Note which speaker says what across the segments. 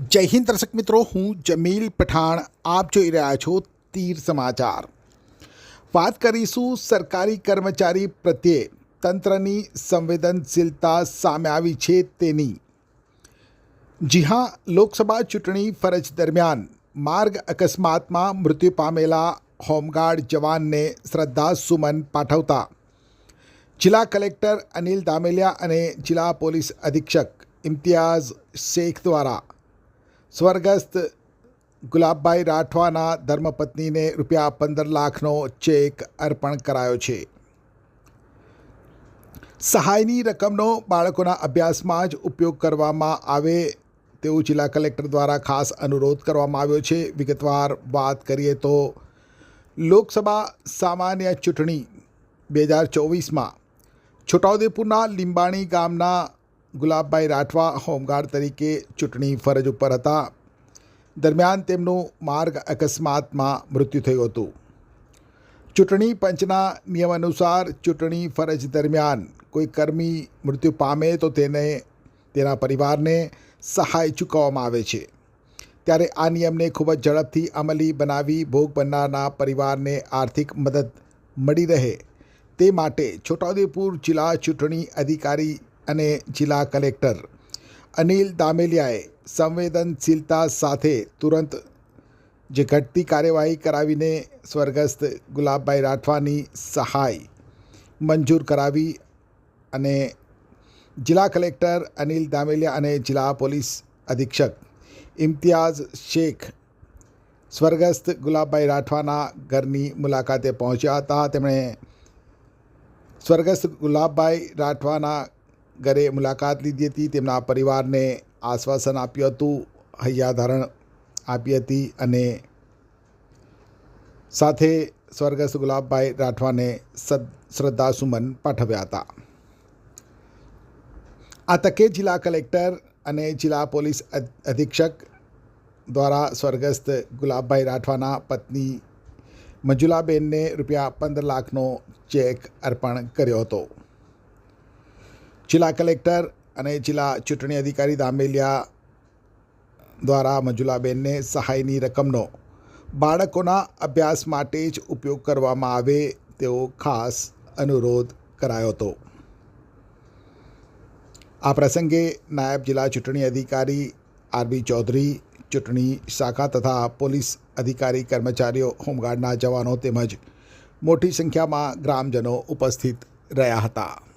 Speaker 1: જય હિન્દ દર્શક મિત્રો હું જમીલ પઠાણ આપ જોઈ રહ્યા છો તીર સમાચાર વાત કરીશું સરકારી કર્મચારી પ્રત્યે તંત્રની સંવેદનશીલતા સામે આવી છે તેની જી હા લોકસભા ચૂંટણી ફરજ દરમિયાન માર્ગ અકસ્માતમાં મૃત્યુ પામેલા હોમગાર્ડ જવાનને શ્રદ્ધાસુમન પાઠવતા જિલ્લા કલેક્ટર અનિલ દામેલિયા અને જિલ્લા પોલીસ અધિક્ષક ઇમ્તિયાઝ શેખ દ્વારા સ્વર્ગસ્થ ગુલાબભાઈ રાઠવાના ધર્મપત્નીને રૂપિયા પંદર લાખનો ચેક અર્પણ કરાયો છે. સહાયની રકમનો બાળકોના અભ્યાસમાં જ ઉપયોગ કરવામાં આવે તેવું જિલ્લા કલેક્ટર દ્વારા ખાસ અનુરોધ કરવામાં આવ્યો છે. વિગતવાર વાત કરીએ તો લોકસભા સામાન્ય ચૂંટણી બે હજાર ચોવીસમાં છોટાઉદેપુરના લીંબાણી ગામના ગુલાબભાઈ રાઠવા હોમગાર્ડ તરીકે ચૂંટણી ફરજ ઉપર હતા. દરમિયાન તેમનું માર્ગ અકસ્માતમાં મૃત્યુ થયું હતું. ચૂંટણી પંચના નિયમ અનુસાર ચૂંટણી ફરજ દરમિયાન કોઈ કર્મી મૃત્યુ પામે તો તેને તેના પરિવારને સહાય ચૂકવવામાં આવે છે. ત્યારે આ નિયમને ખૂબ જ ઝડપથી અમલી બનાવી ભોગ બનનારના પરિવારને આર્થિક મદદ મળી રહે તે માટે છોટાઉદેપુર જિલ્લા ચૂંટણી અધિકારી અને જિલ્લા કલેક્ટર અનિલ દામેલિયાએ સંવેદનશીલતા સાથે તુરંત જે ઘટતી કાર્યવાહી કરાવીને સ્વર્ગસ્થ ગુલાબભાઈ રાઠવાની સહાય મંજૂર કરાવી અને જિલ્લા કલેક્ટર અનિલ દામેલિયા અને જિલ્લા પોલીસ અધિક્ષક ઇમ્તિયાઝ શેખ સ્વર્ગસ્થ ગુલાબભાઈ રાઠવાના ઘરની મુલાકાતે પહોંચ્યા હતા. તેમણે સ્વર્ગસ્થ ગુલાબભાઈ રાઠવાના ઘરે મુલાકાત લીધી હતી. તેમના પરિવારને આશ્વાસન આપ્યું હતું હૈયાધારણ આપી હતી અને સાથે સ્વર્ગસ્થ ગુલાબભાઈ રાઠવાને શ્રદ્ધાસુમન પાઠવ્યા હતા. આ તકે જિલ્લા કલેક્ટર અને જિલ્લા પોલીસ અધિક્ષક દ્વારા સ્વર્ગસ્થ ગુલાબભાઈ રાઠવાના પત્ની મંજુલાબેનને રૂપિયા પંદર લાખનો ચેક અર્પણ કર્યો હતો. જિલ્લા કલેક્ટર અને જિલ્લા ચૂંટણી અધિકારી દામેલિયા દ્વારા મંજુલાબેનને સહાયની રકમનો બાળકોના અભ્યાસ માટે જ ઉપયોગ કરવામાં આવે તેવો ખાસ અનુરોધ કરાયો હતો. આ પ્રસંગે નાયબ જિલ્લા ચૂંટણી અધિકારી આરબી ચૌધરી, ચૂંટણી શાખા તથા પોલીસ અધિકારી કર્મચારીઓ, હોમગાર્ડના જવાનો તેમજ મોટી સંખ્યામાં ગ્રામજનો ઉપસ્થિત રહ્યા હતા.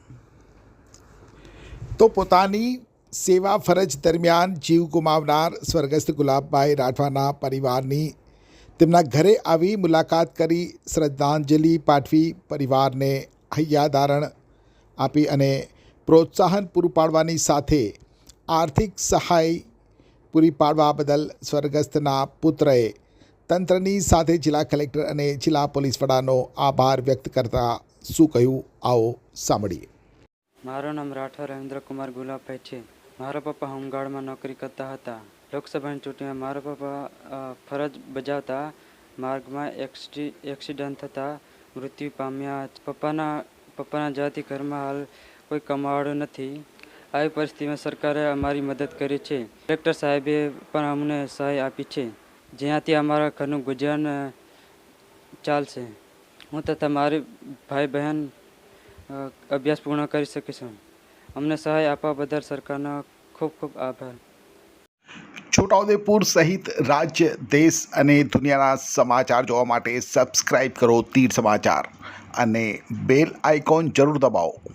Speaker 1: તો પોતાની સેવા ફરજ દરમિયાન જીવ ગુમાવનાર સ્વર્ગસ્થ ગુલાબભાઈ રાઠવાના પરિવારની તેમના ઘરે આવી મુલાકાત કરી શ્રદ્ધાંજલિ પાઠવી પરિવારને હૈયાધારણ આપી અને પ્રોત્સાહન પૂરું પાડવાની સાથે આર્થિક સહાય પૂરી પાડવા બદલ સ્વર્ગસ્થના પુત્રએ તંત્રની સાથે જિલ્લા કલેક્ટર અને જિલ્લા પોલીસ વડાનો આભાર વ્યક્ત કરતા શું કહ્યું? આવો સાંભળીએ.
Speaker 2: મારું નામ રાઠોર રવિન્દ્રકુમાર ગુલાબભાઈ છે. મારા પપ્પા હોમગાર્ડમાં નોકરી કરતા હતા. લોકસભાની ચૂંટણીમાં મારા પપ્પા ફરજ બજાવતા માર્ગમાં એક્સિ એક્સિડન્ટ થતાં મૃત્યુ પામ્યા. પપ્પાના પપ્પાના જાતિ ઘરમાં હાલ કોઈ કમાવાળું નથી. આવી પરિસ્થિતિમાં સરકારે અમારી મદદ કરી છે. કલેક્ટર સાહેબે પણ અમને સહાય આપી છે. જ્યાંથી અમારા ઘરનું ગુજરાન ચાલશે. હું તથા મારી ભાઈ બહેન અભ્યાસ પૂર્ણ કરી શકીશું અમને સહાય આપવા બદલ સરકારનો ખૂબ ખૂબ આભાર.
Speaker 1: છોટાઉદેપુર સહિત રાજ્ય, દેશ અને દુનિયાના સમાચાર જોવા માટે સબસ્ક્રાઇબ કરો તીર સમાચાર અને બેલ આઇકોન જરૂર દબાવો.